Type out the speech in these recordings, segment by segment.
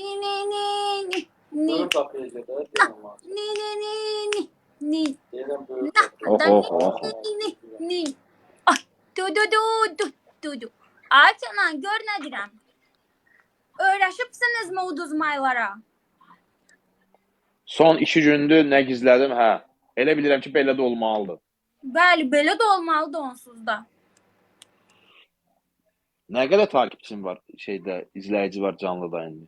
Ni ni ni ni ni Buyur kapıya kadar yanılmaz. ni ni ni ni ni Deyirəm buyur Nah, kapıya. Oh, da oh, oh. ni ni ni ni Ay du du du du du du Ay canan gör ne dirəm Öyrəşibsiniz mi uduzmaylara? Son iki gündür nə gizlədim, hə. Elə bilirəm ki, belə də olmalıdır. Bəli, belə də olmalıdır onsuz da. Nə qədər takipçin var, şeydə, izləyici var canlıda indi?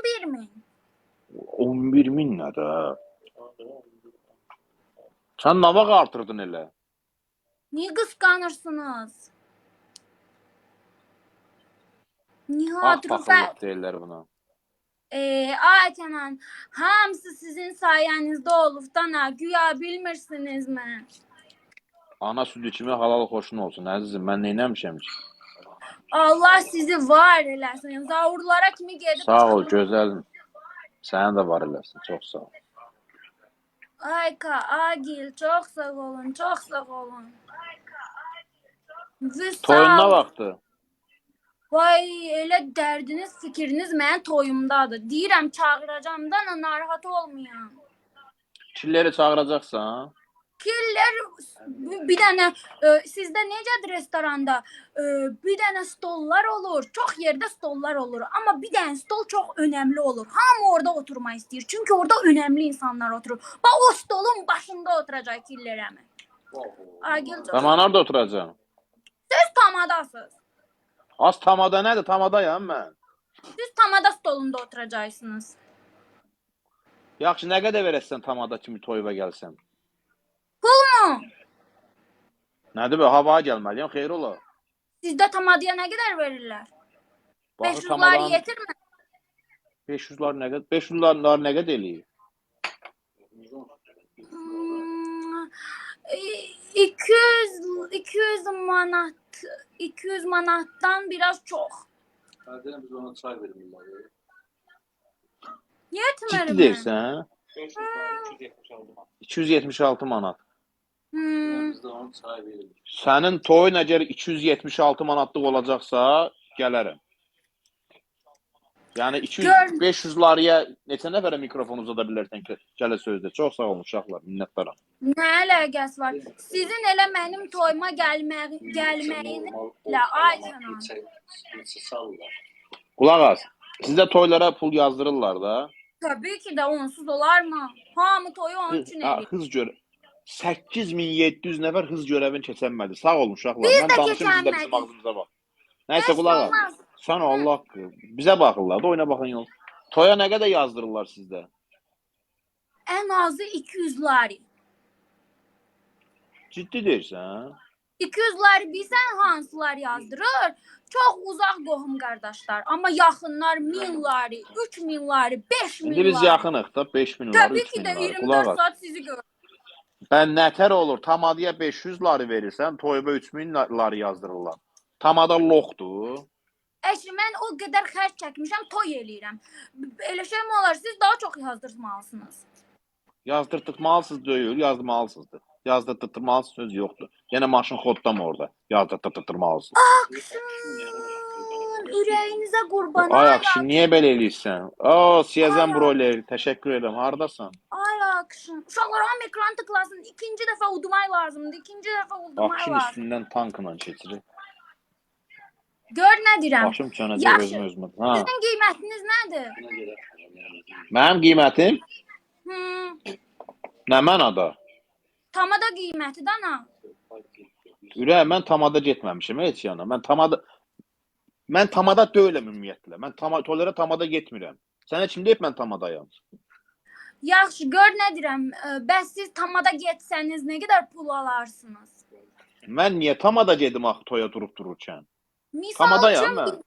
11 min. 11 min nədir? Sən nə vaxt artırdın elə? Niyə qısqanırsınız? Niyə Ah, deyirlər buna. Ee, ay Kenan, hamısı sizin sayenizde olub da nə, güya bilmirsiniz mi? Ana südü kimi halal xoşun olsun, əzizim. Mən nə etmişəm ki? Allah sizi var eləsin. Zavurlara kimi gedib Sağ ol, gözəl. Sənin də var eləsin. Çox sağ ol. Ayka, Agil, çox sağ olun, çox sağ olun. Siz Toyun nə vaxtı? Vay, elə dərdiniz, fikriniz mənim toyumdadır. Deyirəm, çağıracam da narahat olmayın. Killəri çağıracaqsan? Killer bir dənə e, sizdə necədir restoranda? E, bir dənə stollar olur. Çox yerdə stollar olur, amma bir dənə stol çox önəmli olur. Hamı orada oturmaq istəyir. Çünki orada önəmli insanlar oturur. Bax o stolun başında oturacaq killerəmi. Agil Mən harda oturacağam? siz tamadasınız. Az tamada nədir? Tamadayam mən. Siz tamada stolunda oturacaqsınız. Yaxşı, nə qədər verəsən tamada kimi toyuğa gəlsəm? Nədir bu? Havaya gəlməliyəm, xeyir ola. Sizdə tamadaya nə qədər verirlər? Baxır 500 tamadan yetirmi? 500'lar nə qədər? 500'lar nə qədər eləyir? Hmm, e, 200 200 manat 200 manattan biraz çox. Hadi biz ona çay vermirlər. Yetmir Ciddi mi? deyirsən? 500 var, 276 var. 276 manat. Hmm, Biz də. Sənin toyun əgər 276 manatlıq olacaqsa, gələrəm. Yəni 200 Gör- 500'larıya neçə nəfərə mikrofon uzada bilərsən ki, gələ sözdə. Çox sağ olun uşaqlar, minnətdaram. nə əlaqəsi var? Sizin elə mənim toyuma gəlmək gəlməyinizlə ay canan. Neçə sallar. Qulaq as. Sizdə toylara pul yazdırırlar da. Təbii ki də onsuz olarmı? Hamı toyu onun üçün Ha, edir. hız gör. 8700 nəfər hız görəvin keçənmədi. Sağ olun uşaqlar. Mən danışım, siz də bizim ağzımıza bax. Nəysə qulaq as. Sən Allah haqqı. Bizə baxırlar da oyuna baxın yox. Toya nə qədər yazdırırlar sizdə? Ən azı 200 lari. Ciddi deyirsən? 200 lari bilsən hansılar yazdırır? Çox uzaq qohum qardaşlar, amma yaxınlar 1000 lari, 3000 lari, 5000 İndi biz lari. yaxınıq da 5000 var, Təbii ki 3000 də var. 24 Qulaq as. saat sizi gör. Bən nətər olur? Tamadaya 500 ları verirsən, toyuba 3000 ları yazdırırlar. Tamada loxdur. Əşi mən o qədər xərc çəkmişəm, toy eləyirəm. Elə şey mi olar? Siz daha çox yazdırmalısınız. Yazdırtmalısınız deyil, yazmalısınız. Yazdırtmalısınız söz yoxdur. Yenə maşın xodlam orada. Yazdırtmalısınız. Aksın, ürəyinizə qurban. Ay yaxşı, niyə belə eləyirsən? O, Siyazən broler, təşəkkür edirəm. Hardasan? ay aksın. Uşaqlar hamı ekran tıklasın. İkinci dəfə udmaq lazımdır. İkinci dəfə udmaq Akşin lazım. üstündən tankla keçirir. Gör nə deyirəm. Başım çönəcək Yaxşı. özüm özümə. Ha. Sizin qiymətiniz nədir? Mənim qiymətim Hmm, nə mənada? tamada qiyməti dana. Ürək, mən tamada getməmişəm heç yana. Mən tamada Mən tamada deyiləm ümumiyyətlə. Mən tama toylara tamada getmirəm. Sənə kim deyib mən tamadayam? Yaxşı, gör nə deyirəm. Ə, Bəs siz tamada getsəniz nə qədər pul alarsınız? Mən niyə tamada gedim axı toya durub dururkən? Misal Tamadayam üçün mən.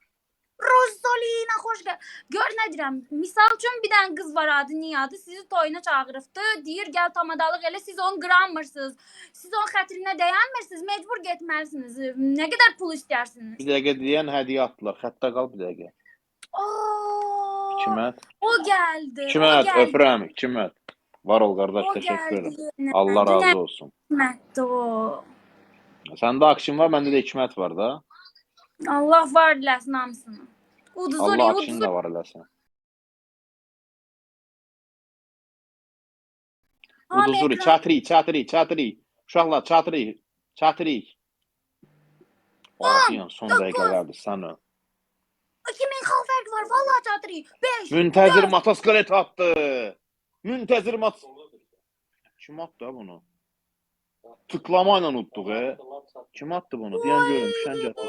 Rosolina xoş gəl. Gör nə deyirəm. Misal üçün bir dənə qız var adı Niyadı, sizi toyuna çağırıbdı. Deyir gəl tamadalıq elə siz onu qıramırsınız. Siz onun xətrinə dəyənmirsiniz, məcbur getməlisiniz. Nə qədər pul istəyirsiniz? Bir dəqiqə deyən hədiyyə atdılar. Xəttə qal bir dəqiqə. Aa, O geldi. Çimet o geldi. öpürəm. Çimet. Var ol kardeş teşekkür ederim. Allah razı olsun. Hikmet'ti o. Sende akşin var bende de hikmet var da. Allah var dilesin hamısını. Udu Allah udu akşin de zor. var elə sən. Uduzuri, çatri, çatri, çatri. Uşaqlar çatri, çatri. Arxiyan son dəqiqələrdir sənə. 2000 xal fərq var. Vallahi çatırı. 5. Müntəzir motosiklet attı. Müntəzir mot... Kim attı ha bunu? Tıklama ilə utduq, e? Kim attı bunu? Deyən görüm, şəng attı.